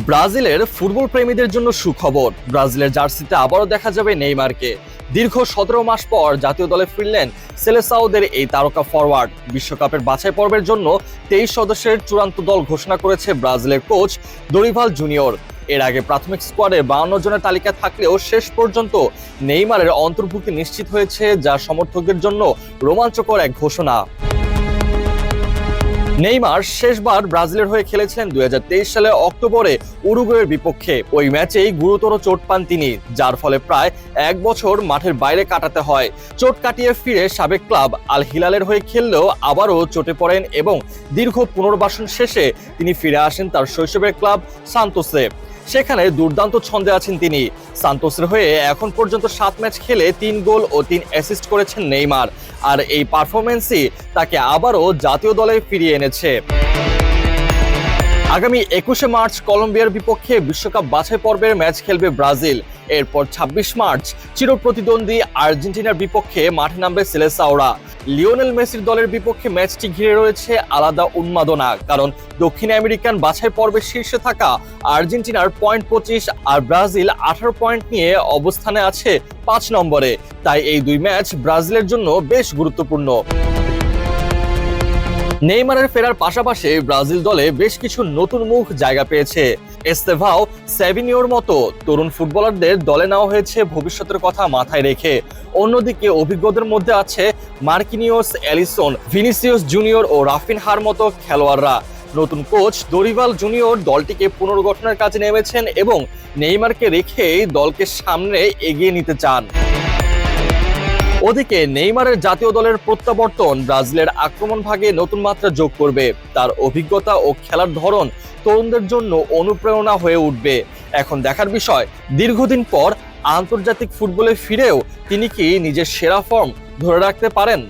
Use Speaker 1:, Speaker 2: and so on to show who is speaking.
Speaker 1: ব্রাজিলের ফুটবল প্রেমীদের জন্য সুখবর। ব্রাজিলের জার্সিতে আবারও দেখা যাবে নেইমারকে। দীর্ঘ সতেরো মাস পর জাতীয় দলে ফিরলেন সেলেসাউদের এই তারকা ফরওয়ার্ড। বিশ্বকাপের বাছাই পর্বের জন্য তেইশ সদস্যের চূড়ান্ত দল ঘোষণা করেছে ব্রাজিলের কোচ দরিভাল জুনিয়র। এর আগে প্রাথমিক স্কোয়াডে বাউন্ন জনের তালিকা থাকলেও শেষ পর্যন্ত নেইমারের অন্তর্ভুক্তি নিশ্চিত হয়েছে যা সমর্থকদের জন্য রোমাঞ্চকর এক ঘোষণা। নেইমার শেষবার ব্রাজিলের হয়ে খেলেছিলেন দুই সালে অক্টোবরে উরুগুয়ের বিপক্ষে। ওই ম্যাচেই গুরুতর চোট পান তিনি, যার ফলে প্রায় এক বছর মাঠের বাইরে কাটাতে হয়। চোট কাটিয়ে ফিরে সাবেক ক্লাব আল হিলালের হয়ে খেললেও আবারও চোটে পড়েন এবং দীর্ঘ পুনর্বাসন শেষে তিনি ফিরে আসেন তার শৈশবের ক্লাব সান্তোসে। সেখানে দুর্দান্ত ছন্দে আছেন তিনি। সান্তোসের হয়ে এখন পর্যন্ত সাত ম্যাচ খেলে তিন গোল ও তিন অ্যাসিস্ট করেছেন নেইমার। আর এই পারফরমেন্সই তাকে আবারও জাতীয় দলে ফিরিয়ে এনেছে। আগামী একুশে মার্চ কলম্বিয়ার বিপক্ষে বিশ্বকাপ বাছাই পর্বের ম্যাচ খেলবে ব্রাজিল। এরপর ২৬ মার্চ চিরপ্রতিদ্বন্দ্বী আর্জেন্টিনার বিপক্ষে মাঠে নামবে সেলেসাওরা। লিওনেল মেসির দলের বিপক্ষে ম্যাচটি ঘিরে রয়েছে আলাদা উন্মাদনা, কারণ দক্ষিণ আমেরিকান বাছাই পর্বে শীর্ষে থাকা আর্জেন্টিনার পয়েন্ট পঁচিশ আর ব্রাজিল আঠারো পয়েন্ট নিয়ে অবস্থানে আছে পাঁচ নম্বরে। তাই এই দুই ম্যাচ ব্রাজিলের জন্য বেশ গুরুত্বপূর্ণ। নেইমারের ফেরার পাশাপাশি ব্রাজিল দলে বেশ কিছু নতুন মুখ জায়গা পেয়েছে। এস্তেভাও সেভিনিওর মতো তরুণ ফুটবলারদের দলে নেওয়া হয়েছে ভবিষ্যতের কথা মাথায় রেখে। অন্যদিকে অভিজ্ঞদের মধ্যে আছে মার্কিনিওস অ্যালিসন ভিনিসিয়াস জুনিয়র ও রাফিনহার মতো খেলোয়াড়রা। নতুন কোচ দরিভাল জুনিয়র দলটিকে পুনর্গঠনের কাজে নেমেছেন এবং নেইমারকে রেখেই দলকে সামনে এগিয়ে নিতে চান। ওদিকে নেইমারের জাতীয় দলের প্রত্যাবর্তন ব্রাজিলের আক্রমণ ভাগে নতুন মাত্রা যোগ করবে। তার অভিজ্ঞতা ও খেলার ধরন তরুণদের জন্য অনুপ্রেরণা হয়ে উঠবে। এখন দেখার বিষয়, দীর্ঘদিন পর আন্তর্জাতিক ফুটবলে ফিরেও তিনি কি নিজের সেরা ফর্ম ধরে রাখতে পারেন?